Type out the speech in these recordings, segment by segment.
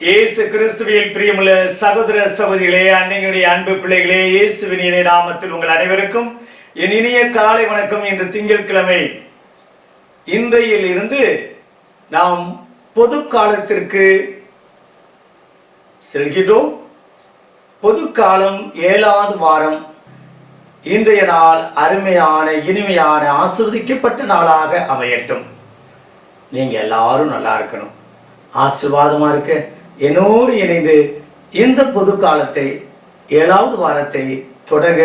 இயேசு கிறிஸ்துவில் பிரியமுள்ள சகோதர சகோதரிகளே அன்னையுடைய அன்பு பிள்ளைகளே இயேசுவின் இணைய நாமத்தில் உங்கள் அனைவருக்கும் என் இனிய காலை வணக்கம் இன்று திங்கட்கிழமை இன்றையில் இருந்து நாம் பொது காலத்திற்கு செல்கிறோம் பொது காலம் ஏழாவது வாரம். இன்றைய நாள் அருமையான இனிமையான ஆசிர்வதிக்கப்பட்ட நாளாக அமையட்டும். நீங்க எல்லாரும் நல்லா இருக்கணும். ஆசீர்வாதமா இருக்க. என்னோடு இணைந்து இந்த பொது காலத்தை ஏழாவது வாரத்தை தொடங்க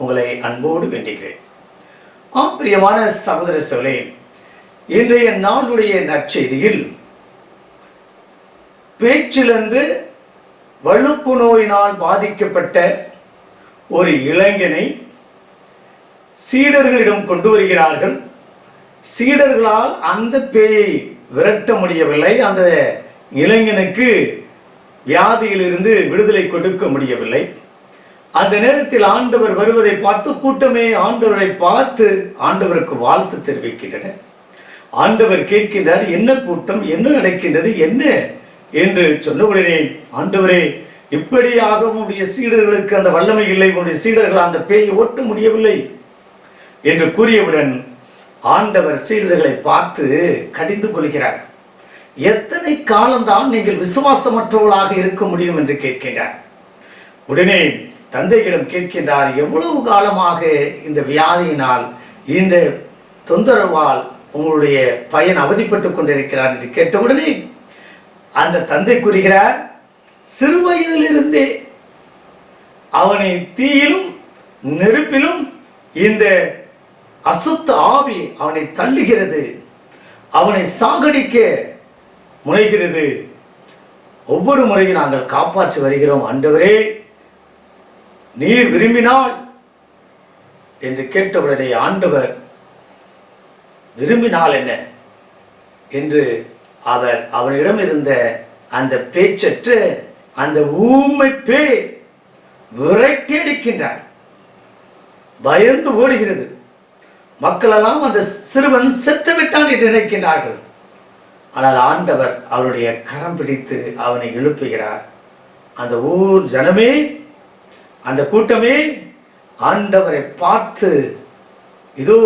உங்களை அன்போடு வேண்டுகிறேன். ஆம் பிரியமான சகோதர சோலே இன்றைய நாளுடைய நற்செய்தியில் பேச்சிலிருந்து வழுப்பு நோயினால் பாதிக்கப்பட்ட ஒரு இளைஞனை சீடர்களிடம் கொண்டு வருகிறார்கள். சீடர்களால் அந்த பேயை விரட்ட முடியவில்லை. அந்த இளைஞனுக்கு வியாதியிலிருந்து விடுதலை கொடுக்க முடியவில்லை. அந்த நேரத்தில் ஆண்டவர் வருவதை பார்த்து கூட்டமே ஆண்டவரை பார்த்து ஆண்டவருக்கு வாழ்த்து தெரிவிக்கின்றன ஆண்டவர் கேட்கின்றார் என்ன கூட்டம்? என்ன நடக்கின்றது? என்ன? என்று சொன்னவுடனே ஆண்டவரே இப்படியாக உன்னுடைய சீடர்களுக்கு அந்த வல்லமை இல்லை உடைய சீடர்கள் அந்த பேயை ஓட்ட முடியவில்லை. என்று கூறியவுடன் ஆண்டவர் சீடர்களை பார்த்து கடிந்து கொள்கிறார். எத்தனை காலம்தான் நீங்கள் விசுவாசமற்றவர்களாக இருக்க முடியும் என்று கேட்கின்றார். உடனே தந்தையிடம் கேட்கின்றார் எவ்வளவு காலமாக இந்த வியாதியினால் இந்த தொந்தரவால் உங்களுடைய பையன் அவதிப்பட்டு கொண்டிருக்கிறார் என்று கேட்டவுடனே அந்த தந்தை கூறுகிறார் சிறு வயதிலிருந்தே அவனை தீயிலும் நெருப்பிலும் இந்த அசுத்த ஆவி அவனை தள்ளுகிறது. அவனை சாகடிக்க முனைகிறது. ஒவ்வொரு முறையும் நாங்கள் காப்பாற்றி வருகிறோம். ஆண்டவரே நீர் விரும்பினால் என்று கேட்டவுடனே ஆண்டவர் விரும்பினால் என்ன? என்று அவர் அவனிடம் இருந்த அந்த பேச்சற்று அந்த ஊமை பே விரட்டியடிக்கின்றார் பயந்து ஓடுகிறது. மக்களெல்லாம் அந்த சிறுவன் செத்து விட்டான் என்று நினைக்கின்றார்கள். ஆனால் ஆண்டவர் அவருடைய கரம் பிடித்து அவனை எழுப்புகிறார். அந்த ஊர் ஜனமே அந்த கூட்டமே ஆண்டவரை பார்த்து இதோ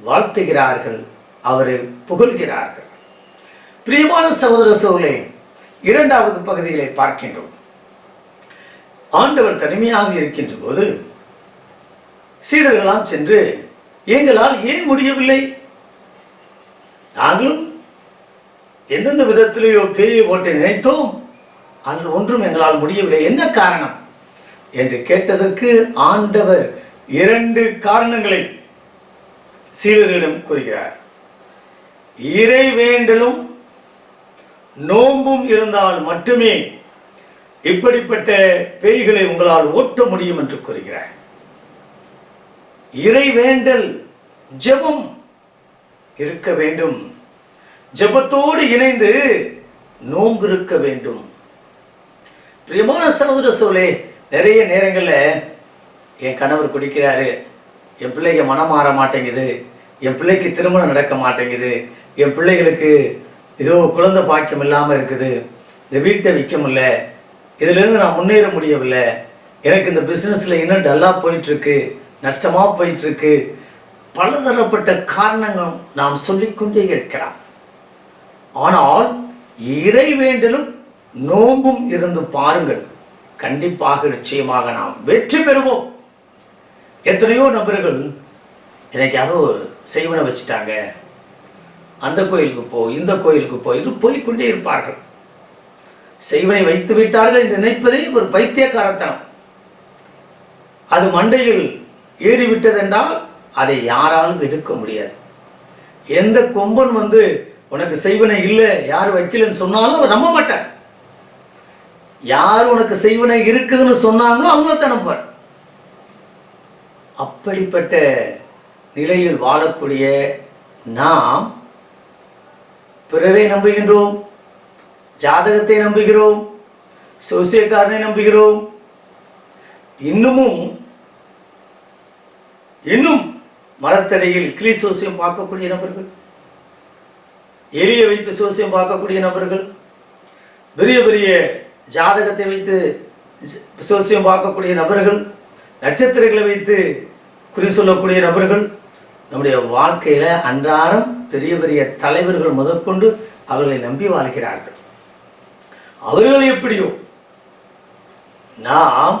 வாழ்த்துகிறார்கள் அவரை புகழ்கிறார்கள். பிரியமான சகோதர சோழே இரண்டாவது பகுதிகளை பார்க்கின்றோம். ஆண்டவர் தனிமையாக இருக்கின்ற போது சீடர்களாம் சென்று எங்களால் ஏன் முடியவில்லை? நாங்களும் எந்தெந்த விதத்திலேயோ பேயை போட்டு நினைத்தோம் அதில் ஒன்றும் எங்களால் முடியவில்லை. என்ன காரணம்? என்று கேட்டதற்கு ஆண்டவர் இரண்டு காரணங்களை சீடர்களிடம் கூறுகிறார். இறை வேண்டலும் நோம்பும் இருந்தால் மட்டுமே இப்படிப்பட்ட பேய்களை உங்களால் ஓட்ட முடியும் என்று கூறுகிறார். இறை வேண்டல் ஜெபம் இருக்க வேண்டும். ஜெபத்தோடு இணைந்து நோன்பு இருக்க வேண்டும். பிரியமான சகோதர சோழே நிறைய நேரங்களில் என் கணவர் குடிக்கிறாரு. என் பிள்ளைங்க மனம் மாற மாட்டேங்குது. என் பிள்ளைக்கு திருமணம் நடக்க மாட்டேங்குது. என் பிள்ளைகளுக்கு ஏதோ குழந்தை பாக்கியம் இல்லாமல் இருக்குது. இந்த வீட்டை விற்க முடியல. இதுலேருந்து நான் முன்னேற முடியவில்லை. எனக்கு இந்த பிஸ்னஸில் இன்னும் டல்லாக போயிட்டுருக்கு. நஷ்டமாக போயிட்டுருக்கு. பலதரப்பட்ட காரணங்கள் நாம் சொல்லிக்கொண்டே இருக்கிறான் ஆனால் இறைவேண்டலும் நோம்பும் இருந்து பாருங்கள். கண்டிப்பாக நிச்சயமாக நாம் வெற்றி பெறுவோம். எத்தனையோ நபர்கள் எனக்காக செய்வனை வச்சுட்டாங்க. அந்த கோயிலுக்கு போ இந்த கோயிலுக்கு போ இது போய்கொண்டே இருப்பார்கள். செய்வனை வைத்து விட்டார்கள் என்று நினைப்பதே ஒரு பைத்தியக்காரத்தனம். அது மண்டையில் ஏறிவிட்டதென்றால் அதை யாராலும் எடுக்க முடியாது. எந்த கொம்பன் வந்து உனக்கு செய்வனை இல்லை யார் வைக்கலன்னு சொன்னாலும் அவர் நம்ப மாட்டார் யார் உனக்கு செய்வனை இருக்குதுன்னு சொன்னாங்களோ அவங்கள தான் நம்புவார் அப்படிப்பட்ட நிலையில் வாழக்கூடிய நாம் பிறரை நம்புகின்றோம் ஜாதகத்தை நம்புகிறோம் சோசியக்காரனை நம்புகிறோம். இன்னமும் இன்னும் மரத்தடையில் கிளி சோசியம் பார்க்கக்கூடிய நபர்கள் எலியை வைத்து சோசியம் பார்க்கக்கூடிய நபர்கள் பெரிய பெரிய ஜாதகத்தை வைத்து சோசியம் பார்க்கக்கூடிய நபர்கள் நட்சத்திரங்களை வைத்து குறி சொல்லக்கூடிய நபர்கள் நம்முடைய வாழ்க்கையில அன்றாடம் பெரிய பெரிய தலைவர்கள் முதற்கொண்டு அவர்களை நம்பி வாழ்கிறார்கள். அவர்கள் எப்படியோ நாம்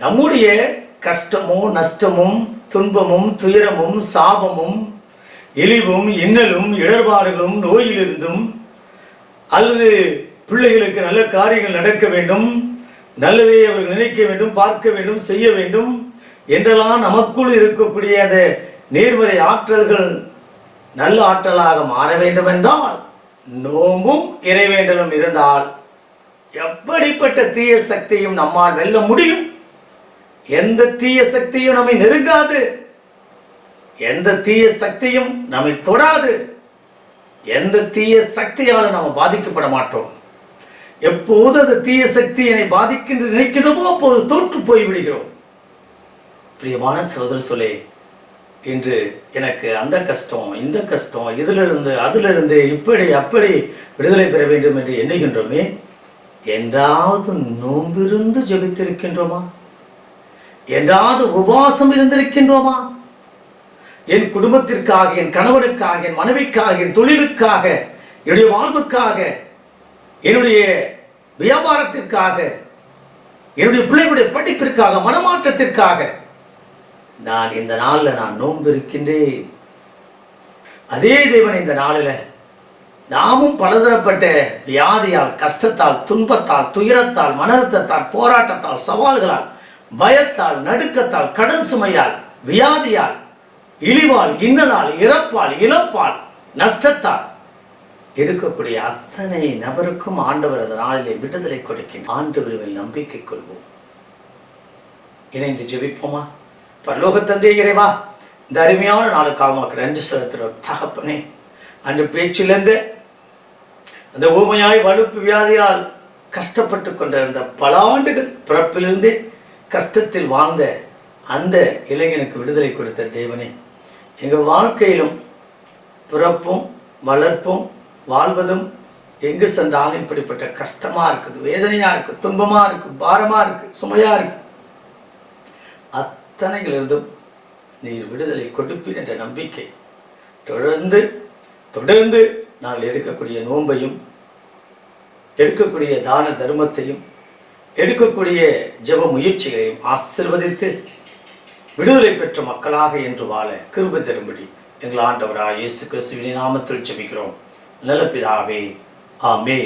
நம்முடைய கஷ்டமும் நஷ்டமும் துன்பமும் துயரமும் சாபமும் இழிவும் இன்னலும் இடர்பாடுகளும் நோயிலிருந்தும் அல்லது பிள்ளைகளுக்கு நல்ல காரியங்கள் நடக்க வேண்டும் நல்லதை அவர்கள் நினைக்க வேண்டும் பார்க்க வேண்டும் செய்ய வேண்டும் என்றெல்லாம் நமக்குள் இருக்கக்கூடிய அந்த நேர்மறை ஆற்றல்கள் நல்ல ஆற்றலாக மாற வேண்டும் என்றால் நோம்பும் இறைவேண்டலும் இருந்தால் எப்படிப்பட்ட தீய சக்தியும் நம்மால் வெல்ல முடியும்? எந்த தீய சக்தியும் நம்மை நெருங்காது. எந்த தீய சக்தியும் நம்மை தொடாது. எந்த தீய சக்தியாலும் நாம் பாதிக்கப்பட மாட்டோம். எப்போது அந்த தீய சக்தி என்னை பாதிக்கின்ற நினைக்கிறோமோ அப்போது தோற்று போய் விடுகிறோம். பிரியமான சகோதர சொல்லே இன்று எனக்கு அந்த கஷ்டம் இந்த கஷ்டம் இதிலிருந்து அதிலிருந்து இப்படி அப்படி விடுதலை பெற வேண்டும் என்று எண்ணுகின்றோமே. என்றாவது நோம்பிருந்து ஜெபித்திருக்கின்றோமா? என்றாவது உபவாசம் இருந்திருக்கின்றோமா? என் குடும்பத்திற்காக என் கணவனுக்காக என் மனைவிக்காக என் தொழிலுக்காக என்னுடைய வாழ்வுக்காக என்னுடைய வியாபாரத்திற்காக என்னுடைய பிள்ளைகளுடைய படிப்பிற்காக மனமாற்றத்திற்காக நான் இந்த நாளில் நான் நோன்பு இருக்கின்றேன். அதே தேவன் இந்த நாளில் நாமும் பலதரப்பட்ட வியாதியால் கஷ்டத்தால் துன்பத்தால் துயரத்தால் மனர்த்தத்தால் போராட்டத்தால் சவால்களால் பயத்தால் நடுக்கத்தால் கடன் சுமையால் வியாதியால் இழிவால் இன்னலால் இறப்பால் இழப்பால் நஷ்டத்தால். இருக்கக்கூடிய அத்தனை நபருக்கும் ஆண்டவர் அந்த நாளிலே விடுதலை கொடுக்கும் ஆண்டவரில் நம்பிக்கை கொள்வோம். இணைந்து ஜெபிப்போமா? பரலோக தந்தை இறைவா இந்த அருமையான நாளுக்காக உமக்கு நன்றி செலுத்துகிறோம் தகப்பனே. அன்று பேச்சிலிருந்து அந்த ஊமையாய் வலுப்பு வியாதியால் கஷ்டப்பட்டு கொண்டிருந்த பல ஆண்டுகள் பிறப்பிலிருந்தே கஷ்டத்தில் வாழ்ந்த அந்த இளைஞனுக்கு விடுதலை கொடுத்த தேவனே. எங்கள் வாழ்க்கையிலும் பிறப்பும் வளர்ப்பும் வாழ்வதும் எங்கு சென்றாலும் இப்படிப்பட்ட கஷ்டமா இருக்குது வேதனையா இருக்கு துன்பமா இருக்கு பாரமா இருக்கு சுமையா இருக்கு. அத்தனைகளிலிருந்தும் நீர் விடுதலை கொடுப்பீர் என்ற நம்பிக்கை. தொடர்ந்து தொடர்ந்து நாங்கள் எடுக்கக்கூடிய நோன்பையும் எடுக்கக்கூடிய தான தர்மத்தையும் எடுக்கக்கூடிய ஜெப முயற்சிகளையும் ஆசிர்வதித்து விடுதலை பெற்ற மக்களாக என்று வாழ கிருப தரும்படி எங்கள் ஆண்டவராக இயேசு கிறிஸ்துவின் நாமத்தில் ஜெபிக்கிறோம். நல்ல பிதாவே ஆமே